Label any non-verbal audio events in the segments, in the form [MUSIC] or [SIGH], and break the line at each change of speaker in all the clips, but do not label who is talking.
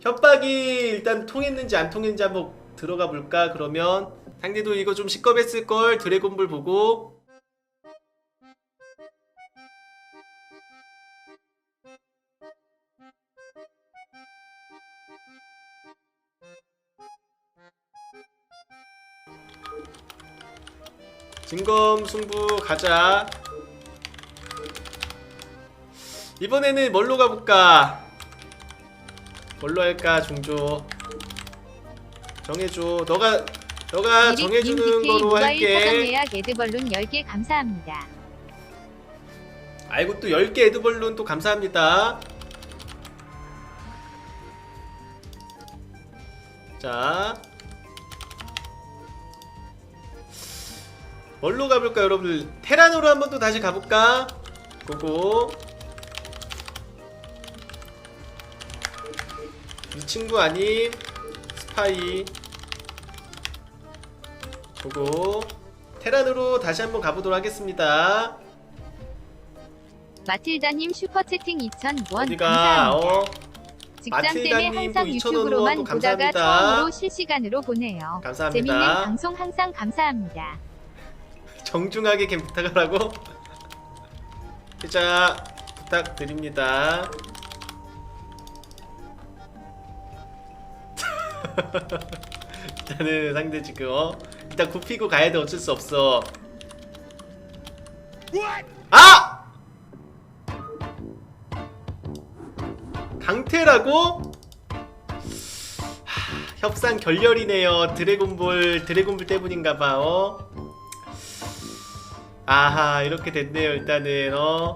협박이 일단 통했는지 안 통했는지 한번 들어가 볼까? 그러면 상대도 이거 좀 시겁했을 걸 드래곤볼 보고. 진검 승부 가자. 이번에는 뭘로 가볼까 뭘로 할까 종조? 정해줘. 너가 너가 정해주는 거로 할게.
에드벌룬 10개 감사합니다.
아이고 또 10개 에드벌룬 또 감사합니다. 자. 뭘로 가볼까 여러분들? 테란으로 한번 또 다시 가볼까? 고고 친구 아닌 스파이 고고 테란으로 다시 한번 가보도록 하겠습니다
마틸다님 슈퍼채팅 2,000원
어디가
감사합니다.
어
직장 때문에 항상
또 2,000원
유튜브로만
또
보다가. 처음으로 실시간으로 보네요.
감사합니다.
재밌는 방송 항상 감사합니다. [LAUGHS]
정중하게 갱 부탁하라고 [LAUGHS] 회자 부탁드립니다 일단은 상대 지금 어? 일단 굽히고 가야 돼. 어쩔 수 없어. 아! 강태라고? 하, 협상 결렬이네요. 드래곤볼 드래곤볼 때문인가봐 어? 아하 이렇게 됐네요 일단은 어?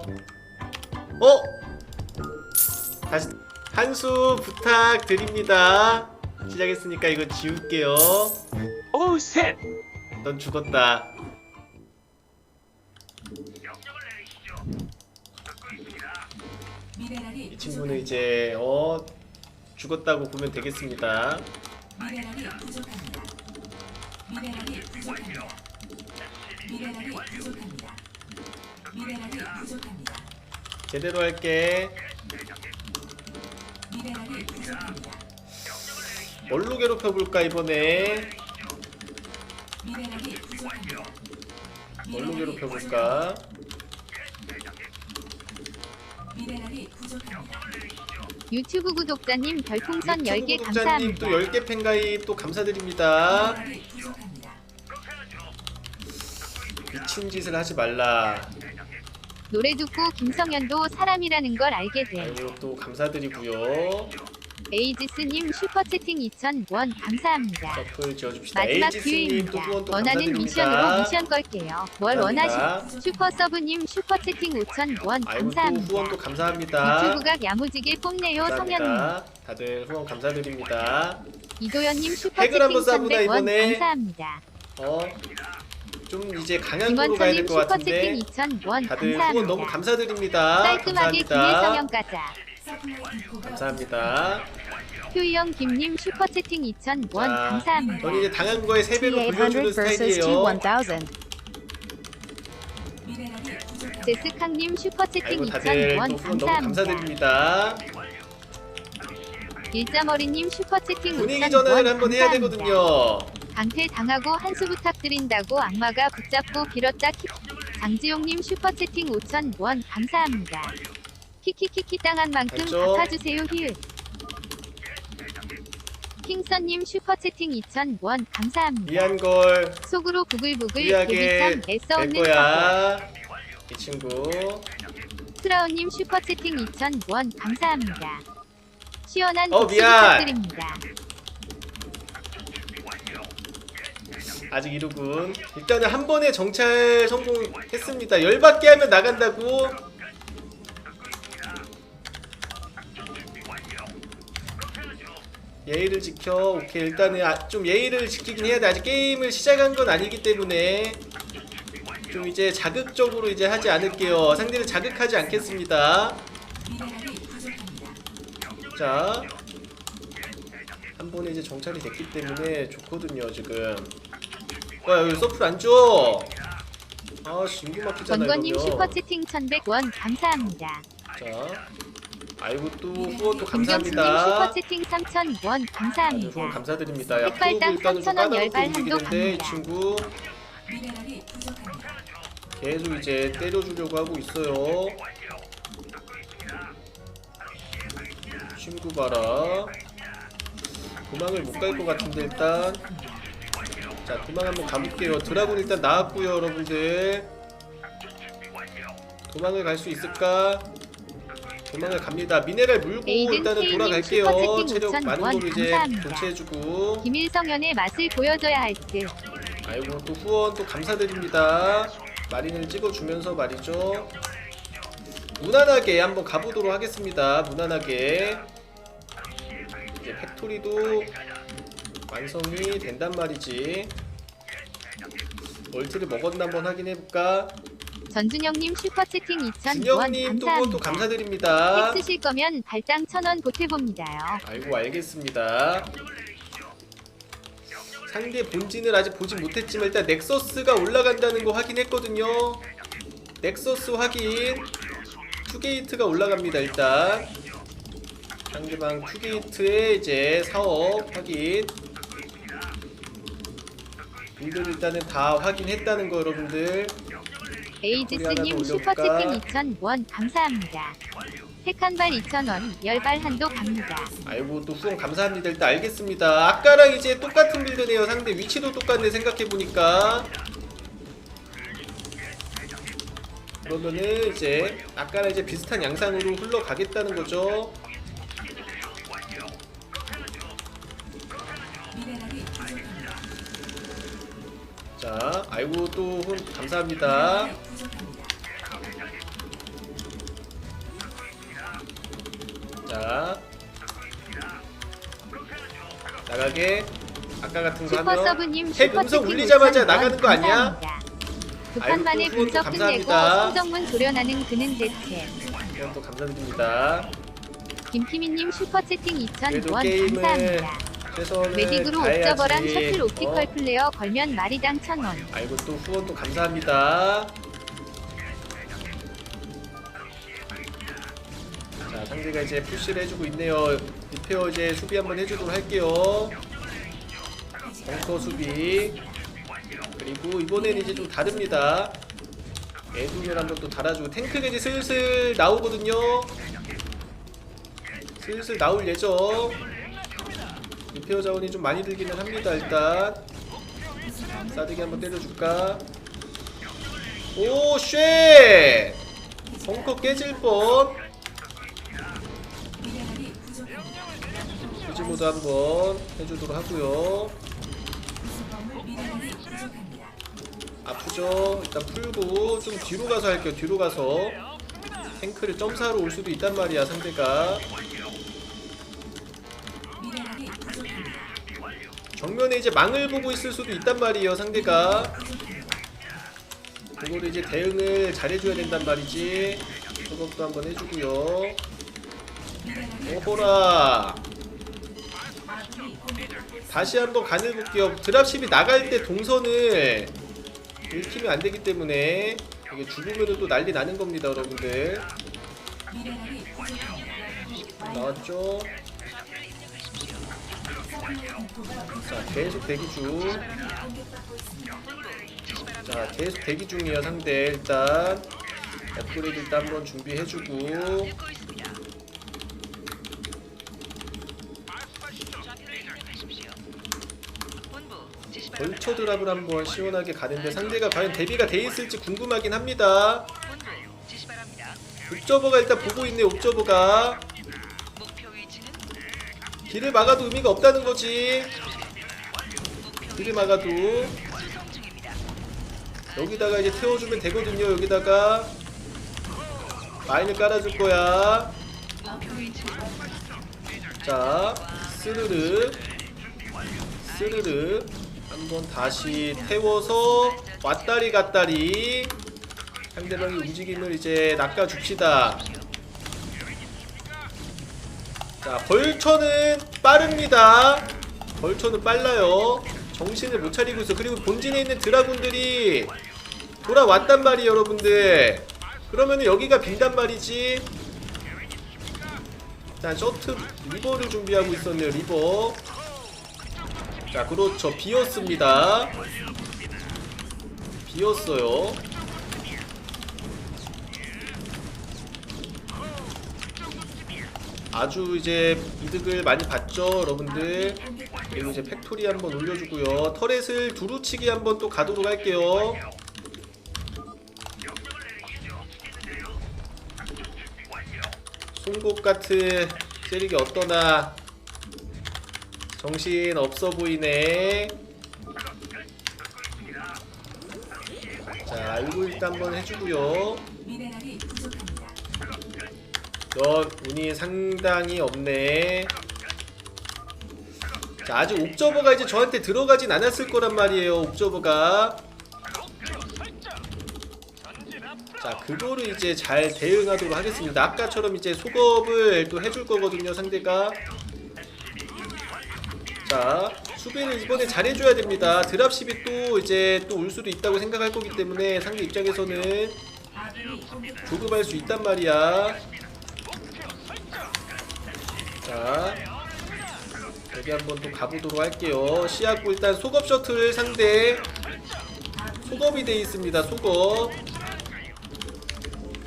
어? 다시 한 수 부탁드립니다 시작했으니까 이거 지울게요
오우 셋!
넌 죽었다
이
친구는 이제 어 죽었다고 보면 되겠습니다
미네랄이 부족합니다. 미네랄이 부족합니다. 미네랄이 부족합니다. 미네랄이 부족합니다.
제대로 할게
미네랄이 부족합니다.
뭘로 괴롭혀볼까 이번에. 뭘로 괴롭혀볼까.
유튜브 구독자님 별풍선 10개
구독자님
감사합니다.
또 10개 팬가입 또 감사드립니다. 미친 짓을 하지 말라
노래 듣고 김성현도 사람이라는 걸 알게 돼.
아이고 또 감사드리고요
에이지스님 슈퍼채팅 2,000원 감사합니다.
지어줍시다
마지막
에이지스님
기회입니다.
또
원하는 미션으로
감사드립니다
미션 걸게요. 뭘
감사합니다.
원하시? 슈퍼서브님 슈퍼채팅 5,000원
아이고 또
감사합니다.
감사합니다
유튜브가 야무지게 뽑네요 성현님.
감사합니다 다들 후원 감사드립니다
이도현님 슈퍼채팅
한번 쏴보나,
1,100원
이번에?
감사합니다.
어 좀 이제 강한 거로 가야 될
김원철님
것 같은데
슈퍼채팅 2,000원
다들 후원 너무
감사합니다.
감사드립니다
깔끔하게
감사합니다
김일성형 가자.
감사합니다
효이형 김님 슈퍼채팅 2,000원
자,
감사합니다.
저는 이제 당한 거에 3배로 돌려주는
T800 versus
스타일이에요
T1000.
미네랄이 부족합니다.
제스캉님 슈퍼채팅
아이고 다들 또
2,000원
후원 너무
감사합니다.
감사드립니다
일자머리님 슈퍼채팅
분위기
5,000원
전환을 한번 해야. 되거든요
강퇴 당하고 한수 부탁드린다고 악마가 붙잡고 빌었다. 키... 장지용님 슈퍼채팅 5,000원 감사합니다. 키키키키 땅한 만큼
알죠?
갚아주세요 힐. 킹선님 슈퍼채팅 2,000원 감사합니다.
미안 걸
속으로 부글부글 데뷔참 애써 서버.
거야 이 친구
트라우님 슈퍼채팅 2,000원 감사합니다. 시원한
어,
복수
미안.
부탁드립니다.
아직 이루군 일단은 한 번에 정찰 성공했습니다 열받게 하면 나간다고 예의를 지켜 오케이 일단은 아, 좀 예의를 지키긴 해야 돼 아직 게임을 시작한 건 아니기 때문에 좀 이제 자극적으로 이제 하지 않을게요 상대를 자극하지 않겠습니다. 자, 한 번에 이제 정찰이 됐기 때문에 좋거든요, 지금. 와, 여기 서플 안 줘! 아, 신기 막히잖아,
권권님
이러면.
슈퍼채팅 1,100원 감사합니다.
자, 아이고 또 후원도
김경수님
감사합니다.
슈퍼채팅 3,000원
아주
감사합니다.
후원 감사드립니다. 야, 일단은 좀
3,000원
까다롭게
열발
움직이는데 이
한도
친구
미네랄이 부족합니다.
계속 이제 때려주려고 하고 있어요. 친구 봐라. 도망을 못 갈 것 같은데 일단 자 도망 한번 가볼게요. 드라군 일단 나왔고요 여러분들. 도망을 갈 수 있을까? 도망을 갑니다. 미네랄 물고
에이든
일단은 돌아갈게요. 체력
5,000
많은
원
거로 이제. 교체해주고.
김일성연의 맛을 보여줘야 할 듯.
아이고 또 후원 또 감사드립니다. 마린을 찍어주면서 말이죠. 무난하게 한번 가보도록 하겠습니다. 무난하게 이제 팩토리도 완성이 된단 말이지. 멀티를 먹었나 한번 확인해볼까?
전준영님 슈퍼채팅 2,000원
준영님 또 후원 또
감사합니다.
감사드립니다.
팩 쓰실 거면 발당 1,000원 보태봅니다요.
아이고 알겠습니다. 상대 본진을 아직 보진 못했지만 일단 넥서스가 올라간다는 거 확인했거든요. 넥서스 확인. 투게이트가 올라갑니다 일단. 상대방 투게이트의 이제 사업 확인. 빌드를 일단은 다 확인했다는 거 여러분들.
에이지스님
더
슈퍼채팅 2,000원 감사합니다. 택한발 2,000원 열발 한도 갑니다.
아이고 또 후원 감사합니다. 일단 알겠습니다. 아까랑 이제 똑같은 빌드네요. 상대 위치도 똑같네 생각해 보니까. 그러면은 이제 아까랑 이제 비슷한 양상으로 흘러가겠다는 거죠. 아이고 또 감사합니다. 자, 나가게. 아까 같은 거 하면 핵 음성 울리자마자
5,000원
나가는 거 아니야? 아이고, 또
분석 끝내고. 성정문 조련하는 그는 대체.
후원 또 감사드립니다.
김피미님 슈퍼채팅
그래도
2,000원
게임을
감사합니다.
최선을
웨딕으로
다해야지.
옵저버랑 셔틀 옵티컬
어?
플레어 걸면 마리당 1,000원.
아이고 또 후원도 감사합니다. 자 상대가 이제 푸시를 해주고 있네요. 리페어 이제 수비 한번 해주도록 할게요. 벙커 수비. 그리고 이번엔 이제 좀 다릅니다. 에둠을 한번 또 달아주고 탱크가 이제 슬슬 나오거든요. 슬슬 나올 예정. 리페어 자원이 좀 많이 들기는 합니다. 일단. 싸대기 한번 때려줄까? 오, 쉣! 벙커 깨질 뻔. 휴지모드 한번 해주도록 하고요. 아프죠? 일단 풀고 좀 뒤로 가서 할게요. 뒤로 가서 탱크를 점사로 올 수도 있단 말이야 상대가. 정면에 이제 망을 보고 있을 수도 있단 말이에요 상대가. 그거를 이제 대응을 잘해줘야 된단 말이지. 그것도 한번 해주고요. 오호라. 다시 한번 간을 볼게요. 드랍십이 나갈 때 동선을 읽히면 안 되기 때문에 이게 죽으면 또 난리 나는 겁니다, 여러분들. 나왔죠? 자, 계속 대기 중.
공격받고 있습니다.
자, 계속 대기 중이에요, 상대. 일단 업그레이드 일단 한번 준비해주고. 벌처 드랍을 한번 시원하게 가는데 상대가 과연 대비가 돼 있을지 궁금하긴 합니다. 옵저버가 일단 보고 있네, 옵저버가. 길을 막아도 의미가 없다는 거지. 길을 막아도. 여기다가 이제 태워주면 되거든요, 여기다가. 라인을 깔아줄 거야. 자, 스르르. 스르르. 한번 다시 태워서 왔다리 갔다리. 상대방의 움직임을 이제 낚아줍시다. 자, 벌처는 빠릅니다. 벌처는 빨라요. 정신을 못 차리고 있어. 그리고 본진에 있는 드라군들이 돌아왔단 말이에요, 여러분들. 그러면은 여기가 빈단 말이지. 일단 셔틀 리버를 준비하고 있었네요 리버 자 그렇죠 비었습니다 비었어요 아주 이제 이득을 많이 봤죠 여러분들 그리고 이제 팩토리 한번 올려주고요 터렛을 두루치기 한번 또 가도록 할게요 송곳 같은 세력이 어떠나 정신 없어 보이네. 자, 이거 일단 한번 해주고요. 넌 운이 상당히 없네. 자, 아직 옵저버가 이제 저한테 들어가진 않았을 거란 말이에요. 옵저버가. 자, 그거를 이제 잘 대응하도록 하겠습니다. 아까처럼 이제 속업을 또 해줄 거거든요, 상대가. 자, 수비를 이번에 잘해줘야 됩니다. 드랍십이 또 이제 또 올 수도 있다고 생각할 거기 때문에 상대 입장에서는 조급할 수 있단 말이야. 자, 여기 한번 또 가보도록 할게요. 시야고 일단 속업 셔틀 상대 속업이 돼 있습니다. 속업.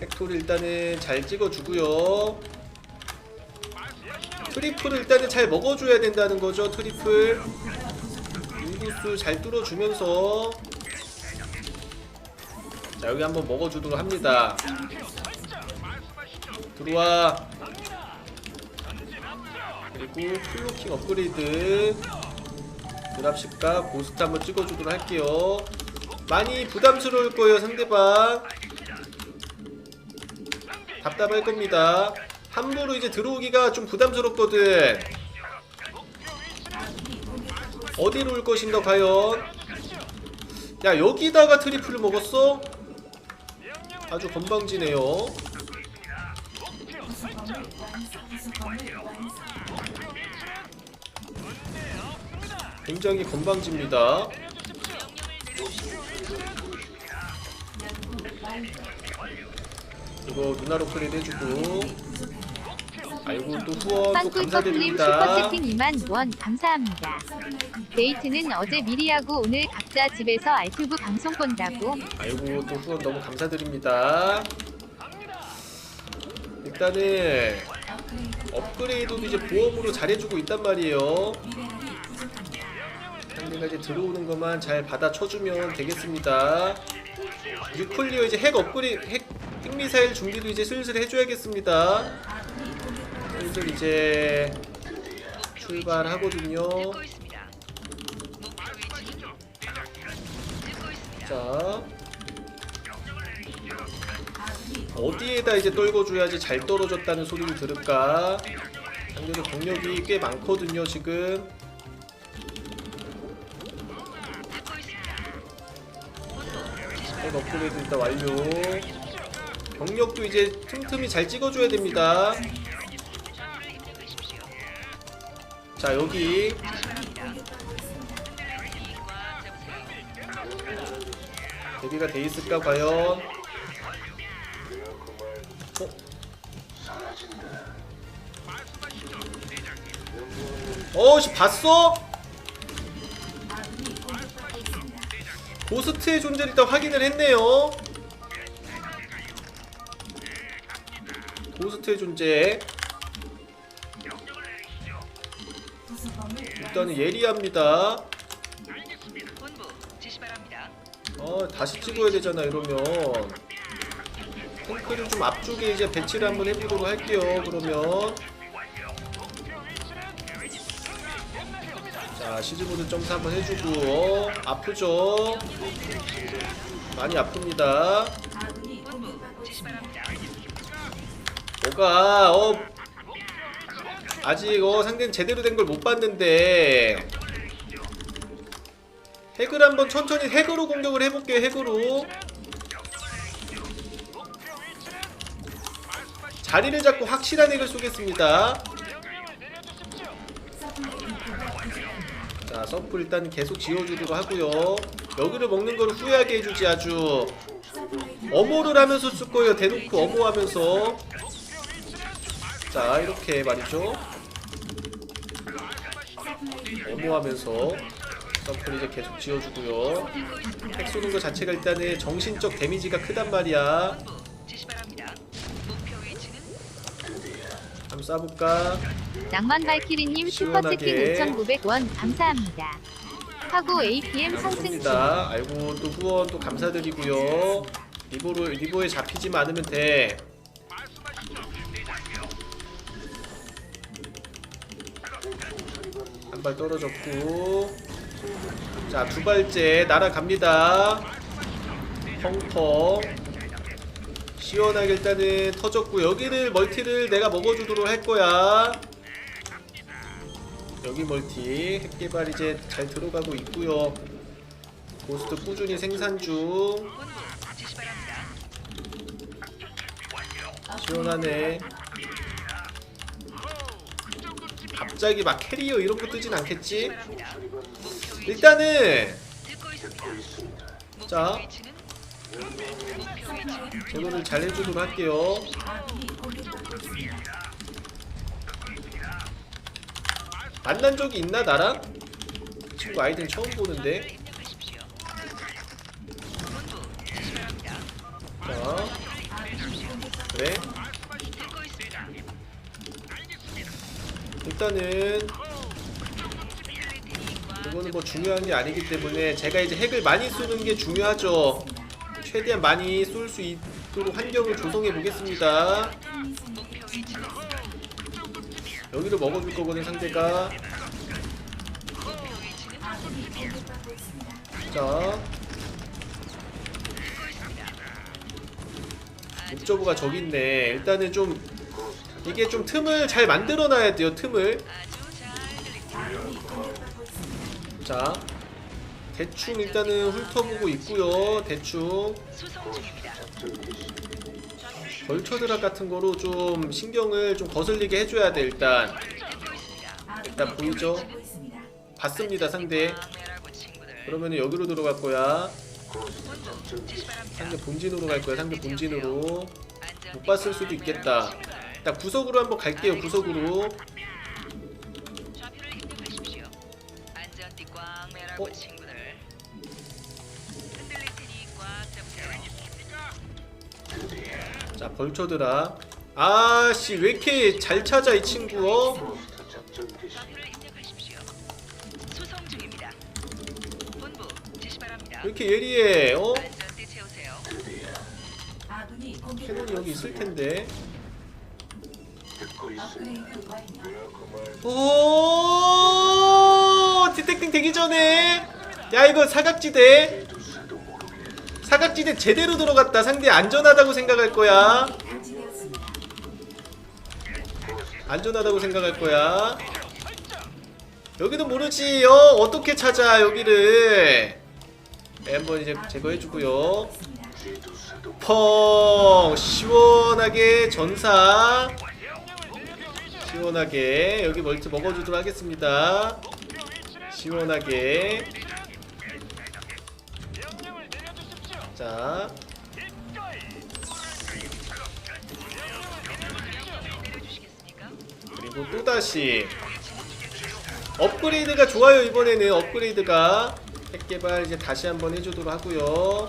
팩토리 일단은 잘 찍어주고요. 트리플을 일단은 잘 먹어줘야 된다는 거죠. 트리플. 인구수 잘 뚫어주면서 자 여기 한번 먹어주도록 합니다. 들어와. 그리고 플로킹 업그레이드 드랍십과 고스트 한번 찍어주도록 할게요. 많이 부담스러울 거예요 상대방. 답답할 겁니다. 함부로 이제 들어오기가 좀 부담스럽거든. 어디로 올 것인가 과연? 야 여기다가 트리플을 먹었어? 아주 건방지네요. 굉장히 건방집니다. 이거 누나 로크레드 해주고 아이고 또 후원 또 감사드립니다.
슈퍼채팅 2만 원 감사합니다. 데이트는 어제 미리 하고 오늘 각자 집에서 알튜브 방송 본다고.
아이고 또 후원 너무 감사드립니다. 일단은
업그레이드
업그레이드도 이제 보험으로 잘해주고 있단 말이에요. 상대가 이제 들어오는 것만 잘 받아쳐주면 되겠습니다. 뉴클리어 이제 핵 업그레이드 핵 핵미사일 준비도 이제 슬슬 해줘야겠습니다. 슬슬 이제 출발하거든요. 자 어디에다 이제 떨궈줘야지 잘 떨어졌다는 소리를 들을까? 상대도 병력이 꽤 많거든요 지금. 핵 업그레이드 일단 완료. 병력도 이제 틈틈이 잘 찍어줘야 됩니다. 자 여기. 대비가 돼 있을까 과연? 어? 어씨 봤어? 고스트의 존재를 일단 확인을 했네요. 고스트의 존재 일단은 예리합니다. 어 다시 찍어야 되잖아 이러면 탱크를 좀 앞쪽에 이제 배치를 한번 해보도록 할게요. 그러면 자 시즈보드 점수 한번 해주고 어, 아프죠? 많이 아픕니다. 뭐가 어 아직 어 상대는 제대로 된 걸 못 봤는데 핵을 한번 천천히 핵으로 공격을 해볼게요 핵으로 자리를 잡고 확실한 핵을 쏘겠습니다
서플라이 인프가 부족합니다.
자 서프 일단 계속 지어주기로 하고요. 여기를 먹는 걸 후회하게 해주지 아주. 어모를 하면서 쓸 거예요. 대놓고 어모 하면서. 자 이렇게 말이죠.
서플라이
어모 하면서 서플 이제 계속 지어주고요. 핵 쏘는 거 자체가 일단은 정신적 데미지가 크단 말이야. 한번 쏴볼까
낭만 발키리님
시원하게.
슈퍼채팅 5,900원 감사합니다. 하고 APM 상승 중.
감사합니다. 아이고 또 후원 또 감사드리고요. 리보로, 리보에 잡히지만 않으면 돼. 한 발 떨어졌고. 자 두 발째 날아갑니다. 펑펑 시원하게 일단은 터졌고 여기를 멀티를 내가 먹어주도록 할 거야 여기 멀티 핵개발 이제 잘 들어가고 있고요 고스트 꾸준히 생산 중. 시원하네 갑자기 막 캐리어 이런 거 뜨진 않겠지? 일단은 자. 제도를 잘 해주도록 할게요
아군이 공격받고 있습니다.
만난 적이 있나 나랑? 이 친구 아이디는 처음 보는데. 자 그래. 일단은 이거는 뭐 중요한 게 아니기 때문에 제가 이제 핵을 많이 쏘는 게 중요하죠 최대한 많이 쏠 수 있도록 환경을 조성해 보겠습니다 여기를 먹어줄 거거든 상대가. 자 옵저브가 저기 있네 일단은 좀 이게 좀 틈을 잘 만들어 놔야 돼요 틈을. 자 대충 일단은 훑어보고 있고요 대충. 벌처 드랍 같은 거로 좀 신경을 좀 거슬리게 해줘야 돼 일단 일단 보이죠? 봤습니다 상대. 그러면 여기로 들어갈 거야. 상대 본진으로 갈 거야 상대 본진으로 못 봤을 수도 있겠다 일단 구석으로 한번 갈게요 구석으로 어? 자 벌처 드랍 아씨 왜 이렇게 잘 찾아 이 친구 어?
좌표를 입력하십시오. 수송 중입니다. 본부 지시 바랍니다.
왜 이렇게 예리해 어?
안전띠 채우세요.
아군이
캐논이
공격받고
여기 있을 텐데
업그레이드 완료.
오 디텍팅 되기 전에 야 이거 사각지대 사각지대 제대로 들어갔다. 상대 안전하다고 생각할 거야. 안전하다고 생각할 거야. 여기도 모르지. 어 어떻게 찾아 여기를. 네, 한번 이제 제거해주고요. 펑! 시원하게 전사. 시원하게 여기 멀티 먹어주도록 하겠습니다. 시원하게 자? 그리고 또다시. 업그레이드가 좋아요 이번에는. 업그레이드가. 핵 개발 이제 다시 한번 해주도록 하고요.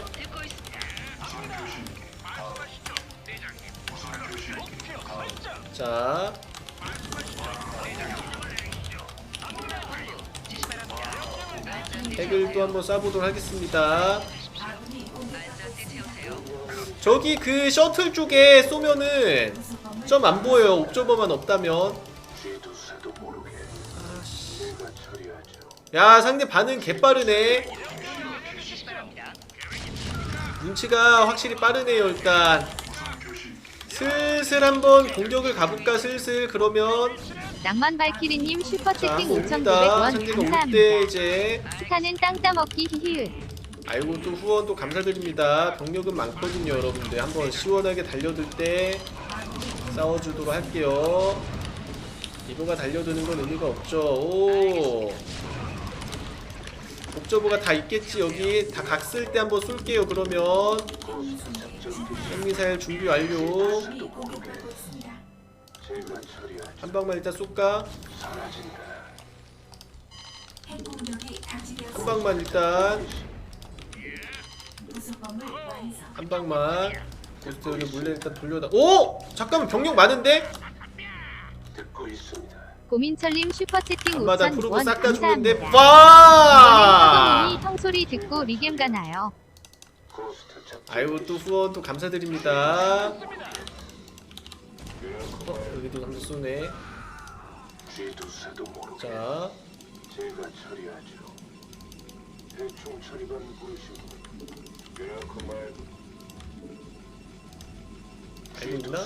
자. 핵을 또 한번 쏴보도록 하겠습니다 저기 그 셔틀 쪽에 쏘면은 점안 보여요 옵저버만 없다면 아씨. 야 상대 반응 개빠르네. 눈치가 확실히 빠르네요 일단 슬슬 한번 공격을 가볼까 슬슬 그러면
낭만 발키리님
자
슈퍼 채팅
옵니다
5,900원
상대가 올때
감사합니다.
이제
스타는 땅 따먹기 히히을.
아이고 또 후원 또 감사드립니다 병력은 많거든요 여러분들 한번 시원하게 달려들 때 싸워주도록 할게요 이거가 달려드는 건 의미가 없죠 오 옵저버가 다 있겠지 여기 다 각 쓸 때 한번 쏠게요 그러면 핵미사일 준비 완료. 한 방만 일단 쏠까? 한. 방만 일단. 한 방만 고스트를 몰래 일단 돌려다 오! 잠깐만 병력 많은데?
고민철님 슈퍼채팅
한마다
5천
프로브
원
싹 다 죽는데
감사합니다.
와!
이번엔 형 소리 듣고 리겜 가나요?
아이고 또 후원 또 감사드립니다 어 여기도 한번 쏘네 자
제가 처리하죠. 대충 처리만
알고 있나?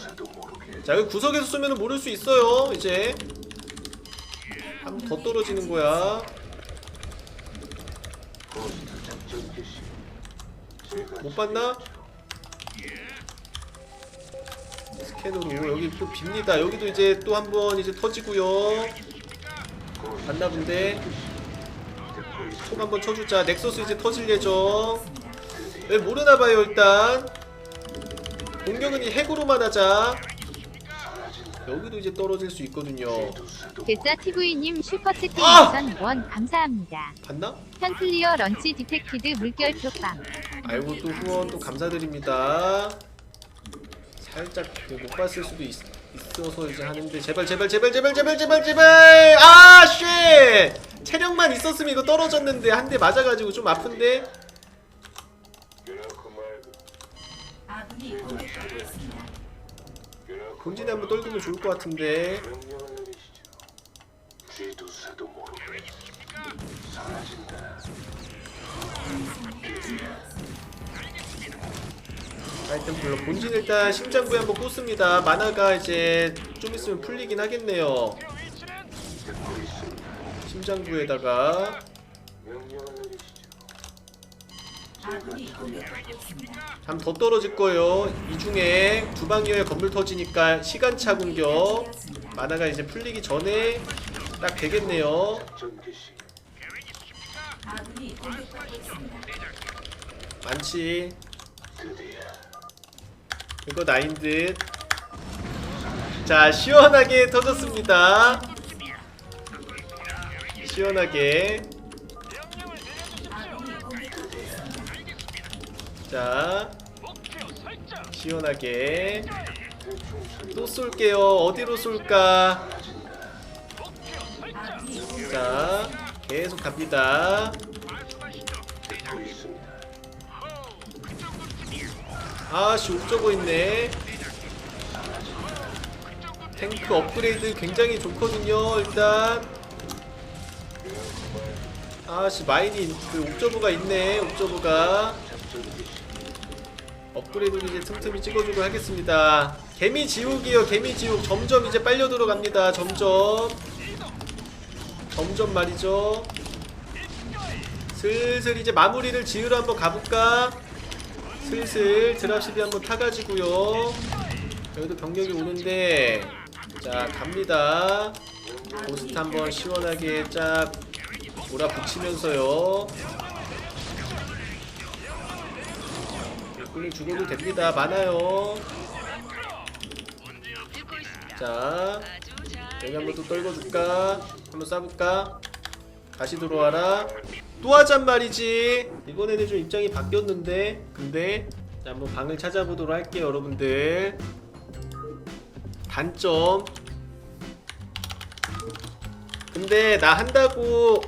자 여기 구석에서 쏘면 모를 수 있어요 이제. 한 번 더 떨어지는 거야. 못 봤나? 스캔으로 여기 또 빕니다. 여기도 이제 또 한 번 이제 터지고요. 봤나 본데? 속 한번 쳐주자. 넥서스 이제 터질 예정 왜 모르나봐요 일단 공격은 이 핵으로만 하자 여기도 이제 떨어질 수 있거든요
개짜 TV님 슈퍼채팅
아!
5천 원 감사합니다.
봤나?
현클리어 런치 디텍티드 물결 표방.
아이고 또 후원 또 감사드립니다. 살짝 그못 봤을 수도 있, 있어서 이제 하는데 제발 제발 제발 제발 제발 제발 제발 아 쉣! 체력만 있었으면 이거 떨어졌는데 한 대 맞아가지고 좀 아픈데 본진에 한번 떨구면 좋을 것 같은데. 하여튼 물론 본진 일단 심장부에 한번 꽂습니다 만화가 이제 좀 있으면 풀리긴 하겠네요. 심장부에다가 한더 떨어질 거예요 이 중에 두 방이어야 건물 터지니까 시간차 공격. 만화가 이제 풀리기 전에 딱 되겠네요. 많지. 이거 나인 듯. 자, 시원하게 터졌습니다. 시원하게. 자, 시원하게. 또 쏠게요. 어디로 쏠까? 자, 계속 갑니다. 아씨, 옥저고 있네. 탱크 업그레이드 굉장히 좋거든요, 일단. 아씨, 마인이 그 옥저브가 있네, 옥저브가. 업그레이드도 이제 틈틈이 찍어주고 하겠습니다. 개미 지옥이요, 개미 지옥. 점점 이제 빨려 들어갑니다, 점점. 점점 말이죠. 슬슬 이제 마무리를 지으러 한번 가볼까? 슬슬 드랍십이 한번 타가지고요. 여기도 병력이 오는데, 자, 갑니다. 고스트 한번 시원하게 쫙 몰아붙이면서요. 일꾼이 죽어도 됩니다. 많아요. 자, 여기 한번 또 떨궈줄까? 한번 쏴볼까? 다시 들어와라. 또 하잔 말이지. 이번에는 좀 입장이 바뀌었는데, 근데 자, 한번 방을 찾아보도록 할게요, 여러분들. 단점. 근데 나 한다고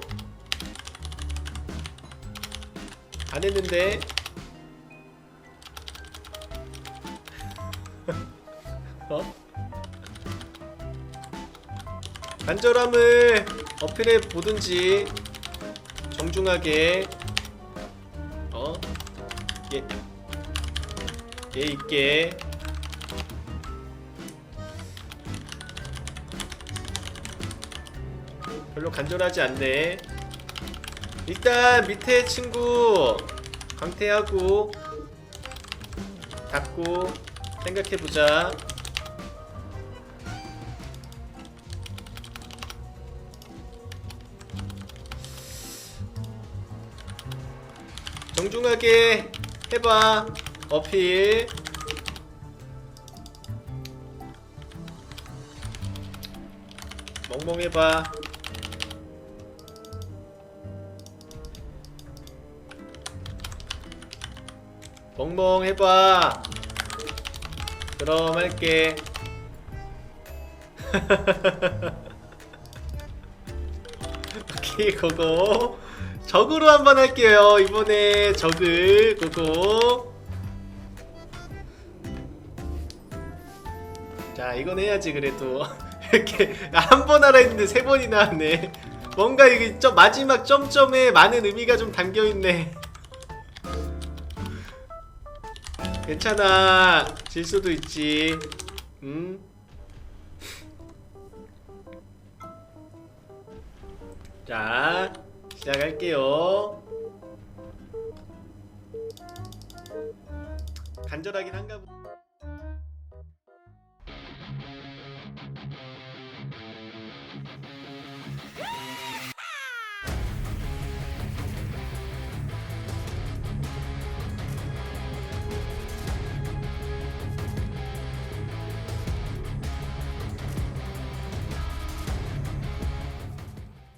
안 했는데. 간절함을 어필해 보든지 정중하게 어? 예. 예 있게 별로 간절하지 않네 일단 밑에 친구 강퇴하고 닫고 생각해보자 정중하게 해봐. 어필. 멍멍해봐. 멍멍해봐. 그럼 할게. [LAUGHS] 오케이 그거 적으로 한번 할게요. 이번에 적을 그거 자 이건 해야지 그래도. [LAUGHS] 이렇게 한 번 하라 했는데 세 번이나 하네. 뭔가 이게 점 마지막 점점에 많은 의미가 좀 담겨있네. [LAUGHS] 괜찮아. 질 수도 있지. 음? 자, 시작할게요. 간절하긴 한가 보.